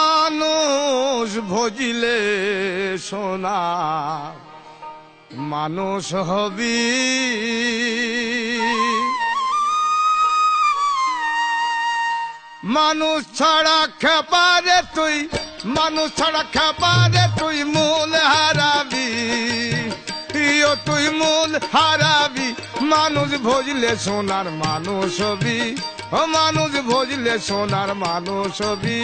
মানুষ ভজিলে সোনা মানুষ হবি। মানুষ ছাড়া খেপারে তুই, মানুষ ছাড়া খেপারে তুই মূল হারাবি। ইয়ো তুই মূল হারাবি। মানুষ ভজলে সোনার মানুষ হবি। ও মানুষ ভজলে সোনার মানুষ হবি।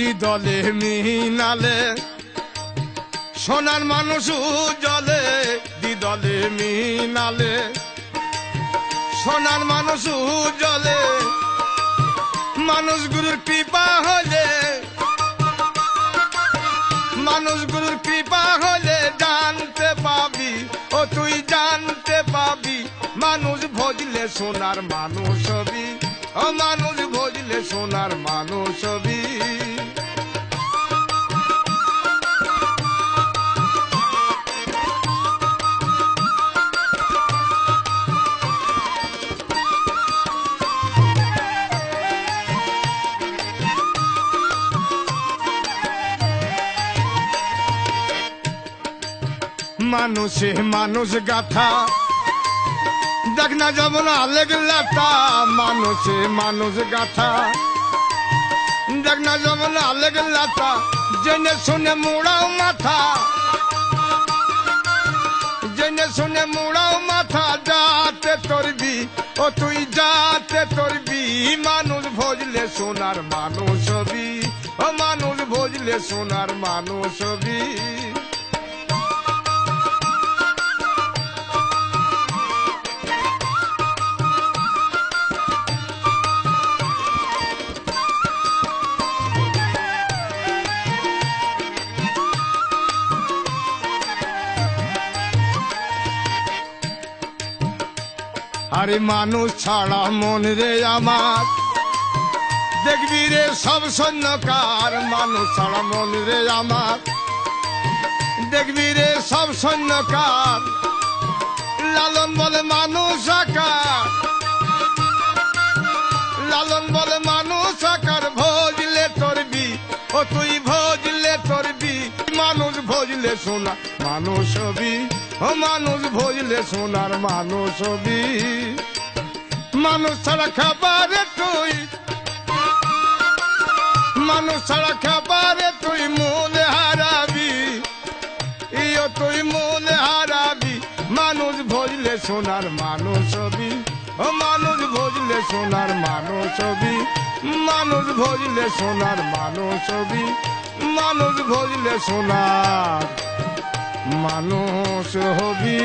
দ্বিদলে মিহিনালে সোনার মানুষ জলে দ্বিদলে মিহিনালে সোনার মানুষ জলে মানুষ গুরুর কৃপা হলে মানুষ গুরুর কৃপা হলে জানতে পাবি, ও তুই জানতে পাবি, মানুষ ভজলে সোনার মানুষ হবি। মানুষ ভজলে সোনার মানুষ হবি। মানুষে মানুষ গাথা দেখ না যাব না লেগলাতা মানুষে মানুষ গাথা। দেখ না যাব না লেগলাতা জেনে শুনে মুড়াও মাথা। জেনে শুনে মুড়াও মাথা, যাতে তরবি, ও তুই যাতে তরবি। মানুষ ভজলে সোনার মানুষ হবি, ও মানুষ ভজলে সোনার মানুষ আরে মানুষ ছাড়া মন রে আমার। দেখবি রে সব সৈন্যকার, মানুষ ছাড়া মন রে আমার। দেখবি রে সব সৈন্যকার, লালন বলে মানুষ আকার। ভজলে সোনা মানুষ হবি ও মানুষ ভজলে সোনার মানুষ হবি মানুষ ছাড়া খাবারে তুই। মানুষ ছাড়া খাবারে তুই মূল হারাবি। ইয়ো তুই মূল হারাবি। মানুষ ভজলে সোনার মানুষ হবি ও মানুষ ভজলে সোনার মানুষ হবি মানুষ ভজলে সোনার মানুষ হবি মানুষ ভজলে সোনা মানুষ হবি।